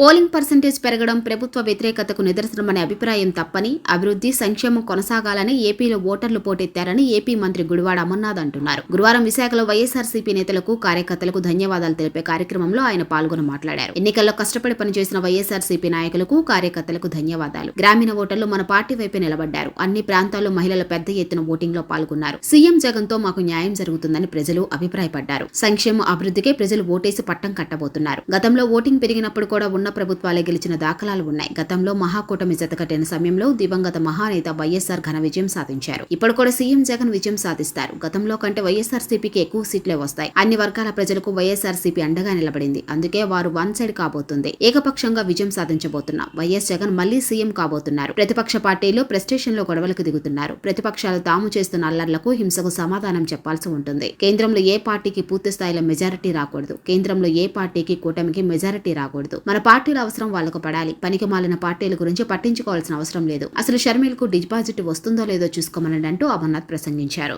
Polling percentage పెరగడం ప్రభుత్వ వ్యతిరేకతకు నిదర్శనమనే అభిప్రాయం తప్పని అభివృద్ధి సంక్షేమం కొనసాగాలని ఏపీలో ఓటర్లు పోటెత్తారని ఏపీ మంత్రి గుడివాడ అమర్నాథ్ అంటున్నారు. గురువారం విశాఖలో వైఎస్ఆర్సీపీ నేతలకు కార్యకర్తలకు ధన్యవాదాలు తెలిపే కార్యక్రమంలో ఆయన పాల్గొని మాట్లాడారు. ఎన్నికల్లో కష్టపడి పనిచేసిన వైఎస్ఆర్సీపీ నాయకులకు కార్యకర్తలకు ధన్యవాదాలు. గ్రామీణ ఓటర్లు మన పార్టీ వైపే నిలబడ్డారు. అన్ని ప్రాంతాల్లో మహిళలు పెద్ద ఎత్తున ఓటింగ్లో పాల్గొన్నారు. సీఎం జగన్తో మాకు న్యాయం జరుగుతుందని ప్రజలు అభిప్రాయపడ్డారు. సంక్షేమ అభివృద్ధికే ప్రజలు ఓటేసి పట్టం కట్టబోతున్నారు. గతంలో ఓటింగ్ పెరిగినప్పుడు కూడా ఉన్న ప్రభుత్వాలే గెలిచిన దాఖలాలు ఉన్నాయి. గతంలో మహాకూటమి జతకట్టిన సమయంలో దివంగత మహానేత వైఎస్ఆర్ ఘన విజయం సాధించారు. ఇప్పుడు కూడా సీఎం జగన్ విజయం సాధిస్తారు. గతంలో కంటే వైఎస్ఆర్ సిపికి ఎక్కువ సీట్లే వస్తాయి. అన్ని వర్గాల ప్రజలకు వైఎస్ఆర్ సిపి అండగా నిలబడింది. అందుకే వారు వన్ సైడ్ కాబోతుంది. ఏకపక్షంగా విజయం సాధించబోతున్న వైఎస్ జగన్ మళ్ళీ సీఎం కాబోతున్నారు. ప్రతిపక్ష పార్టీలు ప్రెస్టేషన్లో గొడవలకు దిగుతున్నారు. ప్రతిపక్షాలు తాము చేస్తున్న అల్లర్లకు హింసకు సమాధానం చెప్పాల్సి ఉంటుంది. కేంద్రంలో ఏ పార్టీకి పూర్తి స్థాయిలో మెజారిటీ రాకూడదు. కేంద్రంలో ఏ పార్టీకి కూటమికి మెజారిటీ రాకూడదు. మన పార్టీల అవసరం వాళ్ళకు పడాలి. పనికి మాలిన పార్టీల గురించి పట్టించుకోవాల్సిన అవసరం లేదు. అసలు షర్మిలకు డిపాజిట్ వస్తుందో లేదో చూసుకోమనండి అంటూ అమర్నాథ్ ప్రసంగించారు.